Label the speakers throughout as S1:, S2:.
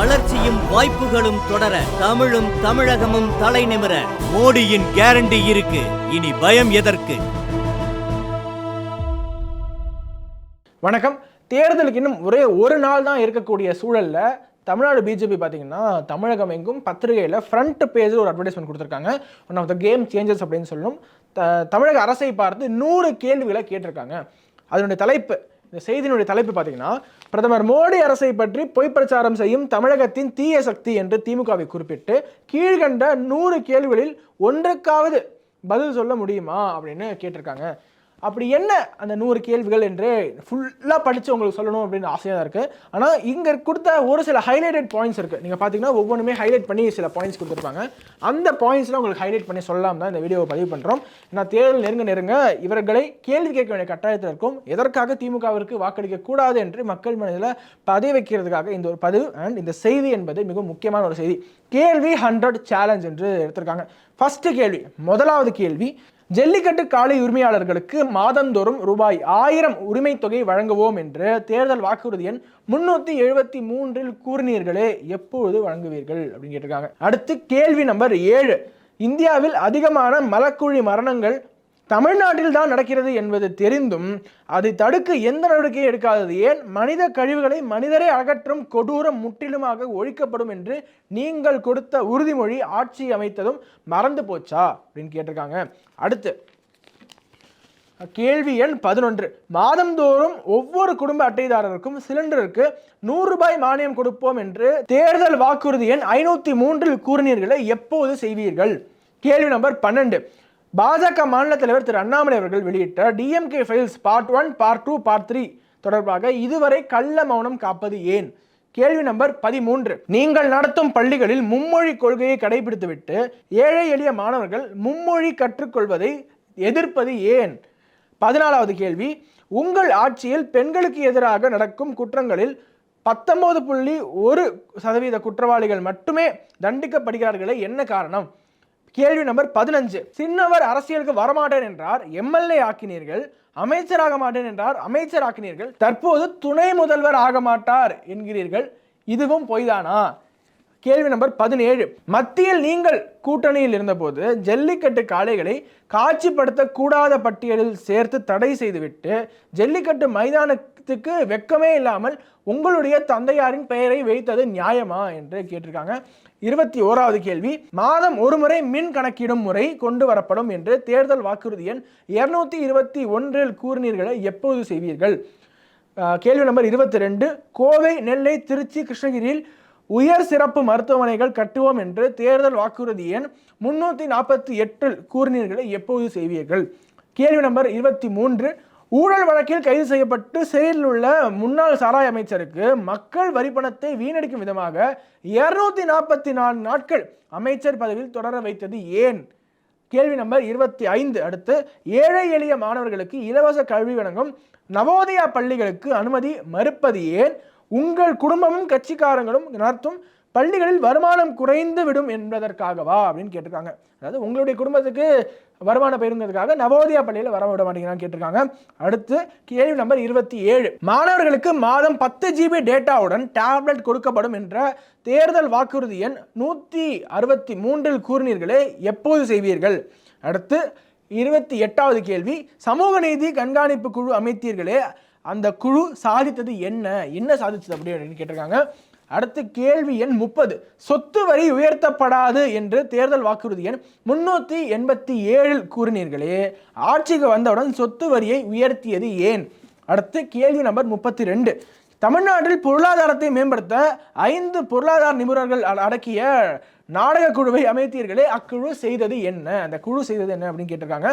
S1: வளர்ச்சியும் வாய்ப்புகளும் தொடர தமிழும் தமிழகமும் தலை நிமிர மோடியின் கேரண்டி இருக்கு. இனி பயம் எதற்கு?
S2: வணக்கம். தேர்தலுக்கு இன்னும் ஒரே ஒரு நாள் தான் இருக்கக்கூடிய சூழல்ல தமிழ்நாடு பிஜேபி பார்த்தீங்கன்னா தமிழகம் எங்கும் பத்திரிகையில் ஃப்ரண்ட் பேஜில் ஒரு அட்வர்டைஸ்மெண்ட் கொடுத்துருக்காங்க. One of the game changes அப்படின்னு சொல்லணும் த தமிழக அரசை பார்த்து நூறு கேள்விகளை கேட்டிருக்காங்க. அதனுடைய தலைப்பு இந்த செய்தியினுடைய தலைப்பு பார்த்தீங்கன்னா பிரதமர் மோடி அரசை பற்றி பொய் பிரச்சாரம் செய்யும் தமிழகத்தின் தீய சக்தி என்று திமுகவை குறிப்பிட்டு கீழ்கண்ட நூறு கேள்விகளில் ஒன்றுக்காவது பதில் சொல்ல முடியுமா அப்படின்னு கேட்டிருக்காங்க. அப்படி என்ன அந்த நூறு கேள்விகள் என்று ஃபுல்லாக படித்து உங்களுக்கு சொல்லணும் அப்படின்னு ஆசையாக தான் இருக்குது ஆனால் இங்கே கொடுத்த ஒரு சில ஹைலைட்டட் பாயிண்ட்ஸ் இருக்குது நீங்கள் பார்த்தீங்கன்னா ஒவ்வொன்றுமே ஹைலைட் பண்ணி சில பாயிண்ட்ஸ் கொடுத்துருப்பாங்க. அந்த பாயிண்ட்ஸ்லாம் உங்களுக்கு ஹைலைட் பண்ணி சொல்லலாம் தான் இந்த வீடியோவை பதிவு பண்ணுறோம் நான் தேர்தல் நெருங்க நெருங்க இவர்களை கேள்வி கேட்க வேண்டிய கட்டாயத்தில் இருக்கும். எதற்காக திமுகவிற்கு வாக்களிக்க கூடாது என்று மக்கள் மனதில் பதிவு வைக்கிறதுக்காக இந்த ஒரு பதிவு அண்ட் இந்த செய்தி என்பது மிகவும் முக்கியமான ஒரு செய்தி. கேள்வி ஹண்ட்ரட் சேலஞ்ச் என்று எடுத்திருக்காங்க. ஃபஸ்ட்டு கேள்வி முதலாவது கேள்வி ஜல்லிக்கட்டு காளை உரிமையாளர்களுக்கு மாதந்தோறும் ரூபாய் ஆயிரம் உரிமை தொகை வழங்குவோம் என்று தேர்தல் வாக்குறுதி எண் முன்னூத்தி எழுபத்தி மூன்றில் கூறினீர்களே எப்பொழுது வழங்குவீர்கள் அப்படின்னு கேட்டிருக்காங்க. அடுத்து கேள்வி நம்பர் ஏழு. இந்தியாவில் அதிகமான மலக்குழி மரணங்கள் தமிழ்நாட்டில் தான் நடக்கிறது என்பது தெரிந்தும் அதை தடுக்க எந்த நடவடிக்கையும் எடுக்காதது. ஏன்? மனித கழிவுகளை மனிதரே அகற்றும் கொடூரம் முற்றிலுமாக ஒழிக்கப்படும் என்று நீங்கள் கொடுத்த உறுதிமொழி ஆட்சி அமைத்ததும் மறந்து போச்சா? அப்படின்னு கேட்டிருக்காங்க. அடுத்து கேள்வி எண் பதினொன்று. மாதந்தோறும் ஒவ்வொரு குடும்ப அட்டைதாரருக்கும் சிலிண்டருக்கு நூறு ரூபாய் மானியம் கொடுப்போம் என்று தேர்தல் வாக்குறுதி எண் ஐநூற்றி மூன்றில் கூறினீர்களை எப்போது செய்வீர்கள்? கேள்வி நம்பர் பன்னெண்டு. பாஜக மாநில தலைவர் திரு அண்ணாமலை அவர்கள் வெளியிட்ட DMK files part one part two part three தொடர்பாக இதுவரை கள்ள மௌனம் காப்பது ஏன்? கேள்வி நம்பர் பதிமூன்று. நீங்கள் நடத்தும் பள்ளிகளில் மும்மொழி கொள்கையை கடைபிடித்துவிட்டு ஏழை எளிய மாணவர்கள் மும்மொழி கற்றுக்கொள்வதை எதிர்ப்பது ஏன்? பதினாலாவது கேள்வி. உங்கள் ஆட்சியில் பெண்களுக்கு எதிராக நடக்கும் குற்றங்களில் பத்தொன்பது புள்ளி ஒரு சதவீத குற்றவாளிகள் மட்டுமே தண்டிக்கப்படுகிறார்களே என்ன காரணம்? கேள்வி நம்பர் பதினஞ்சு. சின்னவர் அரசியலுக்கு வரமாட்டேன் என்றார் எம்எல்ஏ ஆக்கினீர்கள் அமைச்சராக மாட்டேன் என்றார் அமைச்சர் ஆக்கினீர்கள் தற்போது துணை முதல்வர் ஆக மாட்டார் என்கிறீர்கள் இதுவும் பொய்தானா? கேள்வி நம்பர் பதினேழு. மத்தியில் நீங்கள் கூட்டணியில் இருந்தபோது ஜல்லிக்கட்டு காளைகளை காட்சிப்படுத்தக்கூடாத பட்டியலில் சேர்த்து தடை செய்துவிட்டு ஜல்லிக்கட்டு மைதான மைதானத்துக்கு வெக்கமே இல்லாமல் உங்களுடைய தந்தையாரின் பெயரை வைத்தது நியாயமா என்று கேட்டிருக்காங்க. இருபத்தி ஓராவது கேள்வி மாதம் ஒருமுறை மின் கணக்கிடும் முறை கொண்டு வரப்படும் என்று தேர்தல் வாக்குறுதி எண் இருநூத்தி இருபத்தி ஒன்றில் கூறினீர்களை எப்போது செய்வீர்கள்? கேள்வி நம்பர் இருபத்தி ரெண்டு கோவை நெல்லை திருச்சி கிருஷ்ணகிரியில் உயர் சிறப்பு மருத்துவமனைகள் கட்டுவோம் என்று தேர்தல் வாக்குறுதி எண் முன்னூற்றி நாற்பத்தி எட்டில் கூறினீர்களை எப்போது செய்வீர்கள்? கேள்வி நம்பர் இருபத்தி மூன்று ஊழல் வழக்கில் கைது செய்யப்பட்டு சிறையில் உள்ள முன்னாள் சாராய் அமைச்சருக்கு மக்கள் வரிப்பணத்தை வீணடிக்கும் விதமாக இருநூத்தி நாற்பத்தி நாலு நாட்கள் அமைச்சர் பதவியில் தொடர வைத்தது ஏன்? கேள்வி நம்பர் இருபத்தி ஐந்து. அடுத்து ஏழை எளிய மாணவர்களுக்கு இலவச கல்வி வழங்கும் நவோதயா பள்ளிகளுக்கு அனுமதி மறுப்பது ஏன்? உங்கள் குடும்பமும் கட்சிக்காரங்களும் நடத்தும் பள்ளிகளில் வருமானம் குறைந்து விடும் என்பதற்காகவா அப்படின்னு கேட்டிருக்காங்க. அதாவது உங்களுடைய குடும்பத்துக்கு வருமானம் பெறுங்கிறதுக்காக நவோதயா பள்ளியில் வர விட மாட்டேங்கிறான்னு கேட்டிருக்காங்க. அடுத்து கேள்வி நம்பர் இருபத்தி ஏழு. மாணவர்களுக்கு மாதம் பத்து ஜிபி டேட்டாவுடன் டேப்லெட் கொடுக்கப்படும் என்ற தேர்தல் வாக்குறுதி எண் நூற்றி அறுபத்தி மூன்றில் கூறினீர்களே எப்போது செய்வீர்கள்? அடுத்து இருபத்தி எட்டாவது கேள்வி. சமூக நீதி கண்காணிப்பு குழு அமைத்தீர்களே அந்த குழு சாதித்தது என்ன? என்ன சாதிச்சது அப்படி அப்படின்னு கேட்டிருக்காங்க. அடுத்து கேள்வி எண் முப்பது. சொத்து வரி உயர்த்தப்படாது என்று தேர்தல் வாக்குறுதி எண் முன்னூற்றி எண்பத்தி ஏழில் கூறினீர்களே ஆட்சிக்கு வந்தவுடன் சொத்து வரியை உயர்த்தியது ஏன்? அடுத்து கேள்வி நம்பர் முப்பத்தி ரெண்டு தமிழ்நாட்டில் பொருளாதாரத்தை மேம்படுத்த ஐந்து பொருளாதார நிபுணர்கள் அடக்கிய நாடக குழுவை அமைத்தீர்களே அக்குழு செய்தது என்ன? அந்த குழு செய்தது என்ன அப்படின்னு கேட்டிருக்காங்க.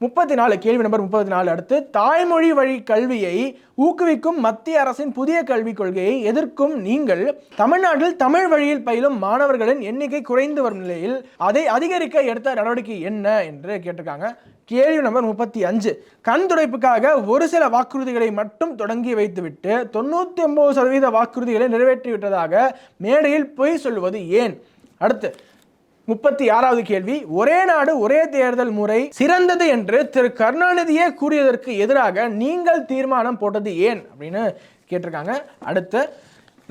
S2: முப்பத்தி நாலு கேள்வி நம்பர் முப்பத்தி நாலு அடுத்து தாய்மொழி வழி கல்வியை ஊக்குவிக்கும் மத்திய அரசின் புதிய கல்விக் கொள்கையை எதிர்க்கும் நீங்கள் தமிழ்நாட்டில் தமிழ் வழியில் பயிலும் மாணவர்களின் எண்ணிக்கை குறைந்து வரும் நிலையில் அதை அதிகரிக்க எடுத்த நடவடிக்கை என்ன என்று கேட்டிருக்காங்க. கேள்வி நம்பர் முப்பத்தி அஞ்சு. கண் துடைப்புக்காக ஒரு சில வாக்குறுதிகளை மட்டும் தொடங்கி வைத்துவிட்டு தொண்ணூற்றி ஒன்பது சதவீத வாக்குறுதிகளை நிறைவேற்றிவிட்டதாக மேடையில் பொய் சொல்லுவது ஏன்? அடுத்து முப்பத்தி ஆறாவது கேள்வி ஒரே நாடு ஒரே தேர்தல் முறை சிறந்தது என்று திரு கருணாநிதியே கூறியதற்கு எதிராக நீங்கள் தீர்மானம் போட்டது ஏன் அப்படின்னு கேட்டிருக்காங்க. அடுத்து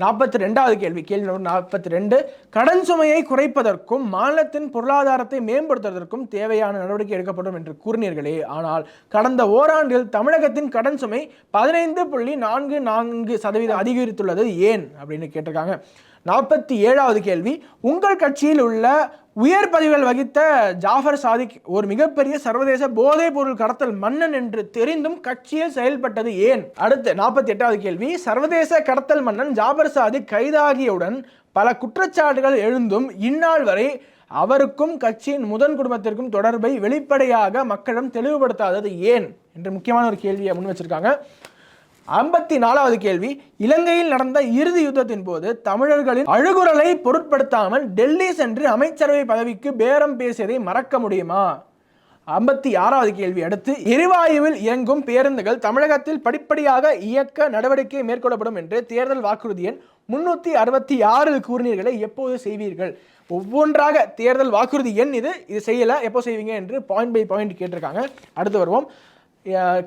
S2: நாற்பத்தி ரெண்டாவது கேள்வி கேள்வி நம்பர் நாற்பத்தி ரெண்டு. கடன் சுமையை குறைப்பதற்கும் மாநிலத்தின் பொருளாதாரத்தை மேம்படுத்துவதற்கும் தேவையான நடவடிக்கை எடுக்கப்படும் என்று கூறினீர்களே. ஆனால் கடந்த ஓராண்டில் தமிழகத்தின் கடன் சுமை பதினைந்து புள்ளி நான்கு நான்கு சதவீதம் அதிகரித்துள்ளது ஏன் அப்படின்னு கேட்டிருக்காங்க. நாற்பத்தி ஏழாவது கேள்வி. உங்கள் கட்சியில் உள்ள உயர் பதவிகள் வகித்த ஜாஃபர் சாதிக் ஒரு மிகப்பெரிய சர்வதேச போதைப் பொருள் கடத்தல் மன்னன் என்று தெரிந்தும் கட்சியில் செயல்பட்டது ஏன்? அடுத்து நாற்பத்தி எட்டாவது கேள்வி. சர்வதேச கடத்தல் மன்னன் ஜாஃபர் சாதிக் கைதாகியவுடன் பல குற்றச்சாட்டுகள் எழுந்தும் இந்நாள் வரை அவருக்கும் கட்சியின் முதன் குடும்பத்திற்கும் தொடர்பை வெளிப்படையாக மக்களிடம் தெளிவுபடுத்தாதது ஏன்? என்று முக்கியமான ஒரு கேள்வியை முன் வச்சிருக்காங்க. ஐம்பத்தி நாலாவது கேள்வி. இலங்கையில் நடந்த இறுதி யுத்தத்தின் போது தமிழர்களின் அழுகுரலை பொருட்படுத்தாமல் டெல்லி சென்று அமைச்சரவை பதவிக்கு பேரம் பேசியதை மறக்க முடியுமா? ஐம்பத்தி ஆறாவது கேள்வி அடுத்து எரிவாயுவில் இயங்கும் பேருந்துகள் தமிழகத்தில் படிப்படியாக இயக்க நடவடிக்கை மேற்கொள்ளப்படும் என்று தேர்தல் வாக்குறுதி எண் முன்னூற்றி அறுபத்தி ஆறில் கூறினீர்களை எப்போது செய்வீர்கள்? ஒவ்வொன்றாக தேர்தல் வாக்குறுதி எண் இது. இது செய்யலை எப்போ செய்வீங்க என்று பாயிண்ட் பை பாயிண்ட் கேட்டிருக்காங்க. அடுத்து வருவோம்.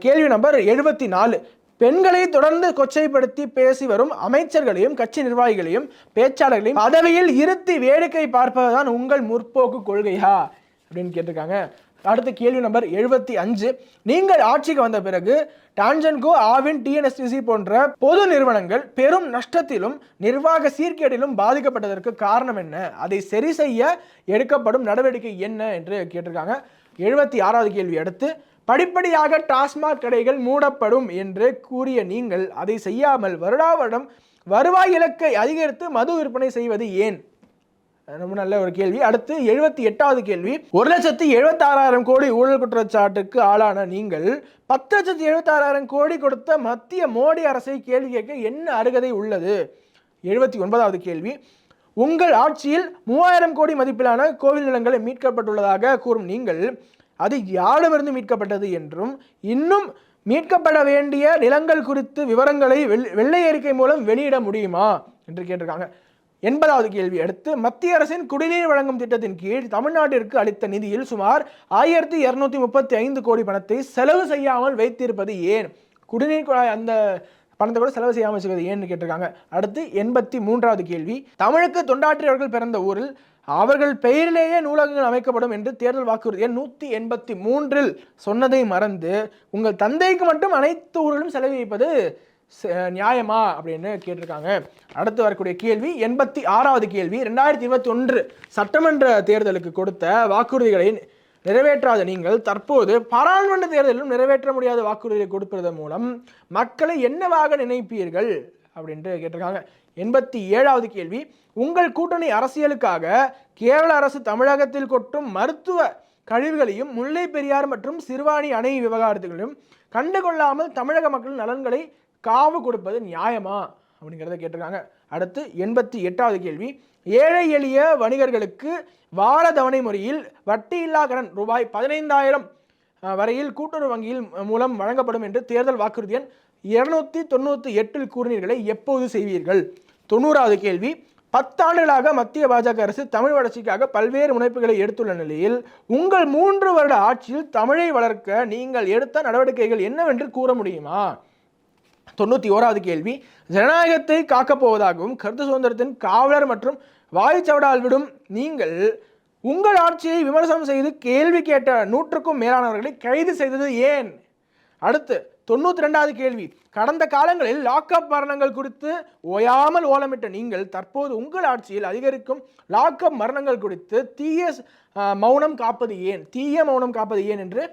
S2: கேள்வி நம்பர் எழுபத்தி நாலு பெண்களை தொடர்ந்து கொச்சைப்படுத்தி பேசி வரும் அமைச்சர்களையும் கட்சி நிர்வாகிகளையும் பேச்சாளர்களையும் பதவியில் இருத்தி வேடிக்கை பார்ப்பதுதான் உங்கள் முற்போக்கு கொள்கையா? அப்படின்னு கேட்டிருக்காங்க. அடுத்த கேள்வி நம்பர் எழுபத்தி அஞ்சு. நீங்கள் ஆட்சிக்கு வந்த பிறகு டான்ஜன்கோ ஆவின் டிஎன்எஸ்டிசி போன்ற பொது நிறுவனங்கள் பெரும் நஷ்டத்திலும் நிர்வாக சீர்கேட்டிலும் பாதிக்கப்பட்டதற்கு காரணம் என்ன? அதை சரி செய்ய எடுக்கப்படும் நடவடிக்கை என்ன? என்று கேட்டிருக்காங்க. எழுபத்தி ஆறாவது கேள்வி அடுத்து படிப்படியாக டாஸ்மாக் கடைகள் மூடப்படும் என்று கூறிய நீங்கள் அதை செய்யாமல் வருடா வருடம் வருவாய் இலக்கை அதிகரித்து மது விற்பனை செய்வது ஏன்? ரொம்ப நல்ல ஒரு கேள்வி. அடுத்து எழுபத்தி எட்டாவது கேள்வி. ஒரு லட்சத்தி எழுபத்தாறாயிரம் கோடி ஊழல் குற்றச்சாட்டுக்கு ஆளான நீங்கள் பத்து லட்சத்தி எழுபத்தாறாயிரம் கோடி கொடுத்த மத்திய மோடி அரசை கேள்வி கேட்க என்ன அருகதை உள்ளது? எழுபத்தி ஒன்பதாவது கேள்வி. உங்கள் ஆட்சியில் மூவாயிரம் கோடி மதிப்பிலான கோவில் நிலங்களை மீட்கப்பட்டுள்ளதாக கூறும் நீங்கள் அது யாரிடமிருந்து மீட்கப்பட்டது என்றும் இன்னும் மீட்கப்பட வேண்டிய நிலங்கள் குறித்து விவரங்களை வெள்ளை அறிக்கை மூலம் வெளியிட முடியுமா என்று கேட்டிருக்காங்க. எண்பதாவது கேள்வி அடுத்து மத்திய அரசின் குடிநீர் வழங்கும் திட்டத்தின் கீழ் தமிழ்நாட்டிற்கு அளித்த நிதியில் சுமார் ஆயிரத்தி இரநூத்தி முப்பத்தி ஐந்து கோடி பணத்தை செலவு செய்யாமல் வைத்திருப்பது ஏன்? குடிநீர் குழாய் அந்த பணத்தை கூட செலவு செய்யாமல் வச்சுக்கிறது ஏன்னு கேட்டிருக்காங்க. அடுத்து எண்பத்தி மூன்றாவது கேள்வி தமிழுக்கு தொண்டாற்றியவர்கள் பிறந்த ஊரில் அவர்கள் பெயரிலேயே நூலகங்கள் அமைக்கப்படும் என்று தேர்தல் வாக்குறுதி எண் நூற்றி எண்பத்தி மூன்றில் சொன்னதை மறந்து உங்கள் தந்தைக்கு மட்டும் அனைத்து ஊரிலும் செலவிப்பது ச- நியாயமா? அப்படின்னு கேட்டிருக்காங்க. அடுத்து வரக்கூடிய கேள்வி எண்பத்தி ஆறாவது கேள்வி ரெண்டாயிரத்தி இருபத்தி ஒன்று சட்டமன்ற தேர்தலுக்கு கொடுத்த வாக்குறுதிகளை நிறைவேற்றாத நீங்கள் தற்போது பாராளுமன்ற தேர்தலிலும் நிறைவேற்ற முடியாத வாக்குறுதிகளை கொடுப்பதன் மூலம் மக்களை என்னவாக நினைப்பீர்கள்? அப்படின்ட்டு கேட்டிருக்காங்க. எண்பத்தி ஏழாவது கேள்வி. உங்கள் கூட்டணி அரசியலுக்காக கேரள அரசு தமிழகத்தில் கொட்டும் மருத்துவ கழிவுகளையும் முல்லை பெரியார் மற்றும் சிறுவாணி அணை விவகாரத்துகளையும் கண்டுகொள்ளாமல் தமிழக மக்கள் நலன்களை காவு கொடுப்பது நியாயமா? அப்படிங்கிறத கேட்டிருக்காங்க. அடுத்து எண்பத்தி எட்டாவது கேள்வி. ஏழை எளிய வணிகர்களுக்கு வார தவணை முறையில் வட்டியில்லா கடன் ரூபாய் பதினைந்தாயிரம் வரையில் கூட்டுறவு வங்கியில் மூலம் வழங்கப்படும் என்று தேர்தல் வாக்குறுதி எண் இருநூத்தி தொண்ணூற்றி எட்டில் கூறினீர்களை எப்போது செய்வீர்கள்? தொண்ணூறாவது கேள்வி பத்தாண்டுகளாக மத்திய பாஜக அரசு தமிழ் வளர்ச்சிக்காக பல்வேறு முனைப்புகளை எடுத்துள்ள நிலையில் உங்கள் மூன்று வருட ஆட்சியில் தமிழை வளர்க்க நீங்கள் எடுத்த நடவடிக்கைகள் என்னவென்று கூற முடியுமா? தொண்ணூற்றி ஓராவது கேள்வி ஜனநாயகத்தை காக்கப் போவதாகவும் கருத்து சுதந்திரத்தின் காவலர் மற்றும் வாயுச்சவடால் விடும் நீங்கள் உங்கள் ஆட்சியை விமர்சனம் செய்து கேள்வி கேட்ட நூற்றுக்கும் மேலானவர்களை கைது செய்தது ஏன்? அடுத்து தொண்ணூற்றி ரெண்டாவது கேள்வி. கடந்த காலங்களில் லாக்அப் மரணங்கள் குறித்து ஓயாமல் ஓலமிட்ட நீங்கள் தற்போது உங்கள் ஆட்சியில் அதிகரிக்கும் லாக்அப் மரணங்கள் குறித்து தீய மௌனம் காப்பது ஏன்? தீய மௌனம் காப்பது ஏன் என்று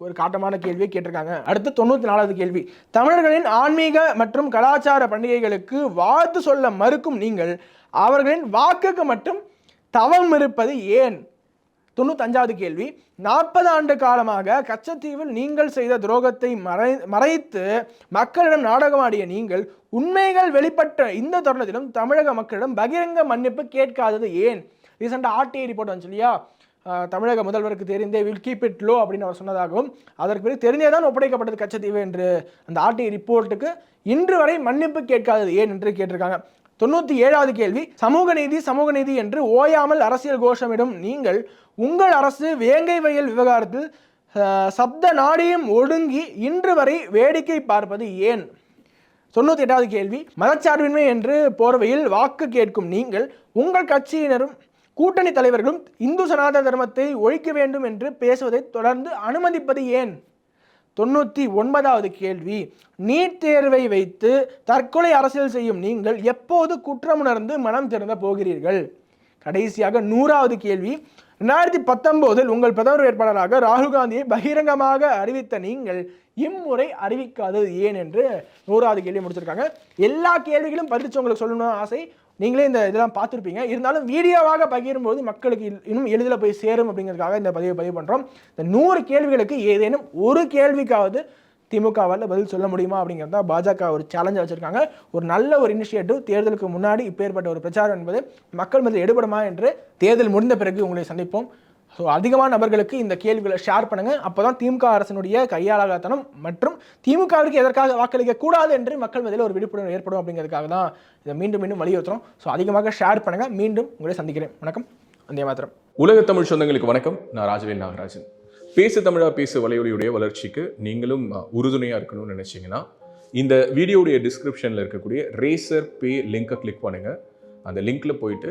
S2: ஒரு காட்டமான கேள்வியை கேட்டிருக்காங்க. அடுத்து தொண்ணூற்றி நாலாவது கேள்வி. தமிழர்களின் ஆன்மீக மற்றும் கலாச்சார பண்டிகைகளுக்கு வாழ்த்து சொல்ல மறுக்கும் நீங்கள் அவர்களின் வாக்குக்கு மட்டும் தவம் இருப்பது ஏன்? தொண்ணூத்தஞ்சாவது கேள்வி. நாற்பது ஆண்டு காலமாக கச்சத்தீவில் நீங்கள் செய்த துரோகத்தை மறை மறைத்து மக்களிடம் நாடகமாடிய நீங்கள் உண்மைகள் வெளிப்பட்ட இந்த தருணத்திலும் தமிழக மக்களிடம் பகிரங்க மன்னிப்பு கேட்காதது ஏன்? ரீசெண்டாக ஆர்டிஐ ரிப்போர்ட் வந்துச்சு இல்லையா தமிழக முதல்வருக்கு தெரிந்தே வில் கீப் இட் லோ அப்படின்னு அவர் சொன்னதாகவும் அதற்கு பிறகு தெரிந்தே தான் ஒப்படைக்கப்பட்டது கச்சத்தீவு என்று அந்த ஆர்டிஐ ரிப்போர்ட்டுக்கு இன்று வரை மன்னிப்பு கேட்காதது ஏன் என்று கேட்டிருக்காங்க. தொண்ணூற்றி ஏழாவது கேள்வி சமூக நீதி சமூக நீதி என்று ஓயாமல் அரசியல் கோஷமிடும் நீங்கள் உங்கள் அரசு வேங்கை வயல் விவகாரத்தில் சப்த நாடியும் ஒடுங்கி இன்று வரை வேடிக்கை பார்ப்பது ஏன்? தொண்ணூற்றி எட்டாவது கேள்வி மதச்சார்பின்மை என்று போர்வையில் வாக்கு கேட்கும் நீங்கள் உங்கள் கட்சியினரும் கூட்டணி தலைவர்களும் இந்து சனாதன தர்மத்தை ஒழிக்க வேண்டும் என்று பேசுவதை தொடர்ந்து அனுமதிப்பது ஏன்? தொண்ணூற்றி ஒன்பதாவது கேள்வி. நீட் தேர்வை வைத்து தற்கொலை அரசியல் செய்யும் நீங்கள் எப்போது குற்றமுணர்ந்து மனம் திறந்த போகிறீர்கள்? கடைசியாக நூறாவது கேள்வி. ரெண்டாயிரத்தி பத்தொம்போதில் உங்கள் பிரதமர் வேட்பாளராக ராகுல் காந்தியை பகிரங்கமாக அறிவித்த நீங்கள் இம்முறை அறிவிக்காதது ஏன் என்று நூறாவது கேள்வி முடிச்சிருக்காங்க. எல்லா கேள்விகளும் பதிலிச்சு உங்களுக்கு சொல்லணும்னு ஆசை. நீங்களே இந்த இதெல்லாம் பார்த்துருப்பீங்க. இருந்தாலும் வீடியோவாக பகிரும்போது மக்களுக்கு இன்னும் எளிதில் போய் சேரும் அப்படிங்கிறதுக்காக இந்த பதிவை பதிவு பண்ணுறோம் இந்த நூறு கேள்விகளுக்கு ஏதேனும் ஒரு கேள்விக்காவது திமுகவால் பதில் சொல்ல முடியுமா அப்படிங்கிறது தான் பாஜக ஒரு சேலஞ்சாக வச்சுருக்காங்க. ஒரு நல்ல ஒரு இனிஷியேட்டிவ் தேர்தலுக்கு முன்னாடி இப்பேற்பட்ட ஒரு பிரச்சாரம் என்பது மக்கள் மத்தியில் எடுபடுமா என்று தேர்தல் முடிந்த பிறகு உங்களை சந்திப்போம். ஸோ அதிகமான நபர்களுக்கு இந்த கேள்விகளை ஷேர் பண்ணுங்க. அப்பதான் திமுக அரசினுடைய கையாளாகத்தனம் மற்றும் திமுகவிற்கு எதற்காக வாக்களிக்க கூடாது என்று மக்கள் மத்தியில் ஒரு விழிப்புணர்வு ஏற்படும் அப்படிங்கிறதுக்காக தான் இதை மீண்டும் மீண்டும் வலியுறுத்துறோம். ஸோ அதிகமாக ஷேர் பண்ணுங்க. மீண்டும் உங்களை சந்திக்கிறேன். வணக்கம். வந்தே மாத்திரம்
S3: உலக தமிழ் சொந்தங்களுக்கு வணக்கம். நான் ராஜவேல் நாகராஜன். பேசு தமிழா பேசு வலையொலியுடைய வளர்ச்சிக்கு நீங்களும் உறுதுணையாக இருக்கணும்னு நினச்சிங்கன்னா இந்த வீடியோடைய டிஸ்கிரிப்ஷனில் இருக்கக்கூடிய ரேசர் பே லிங்கை கிளிக் பண்ணுங்கள் அந்த லிங்க்ல போயிட்டு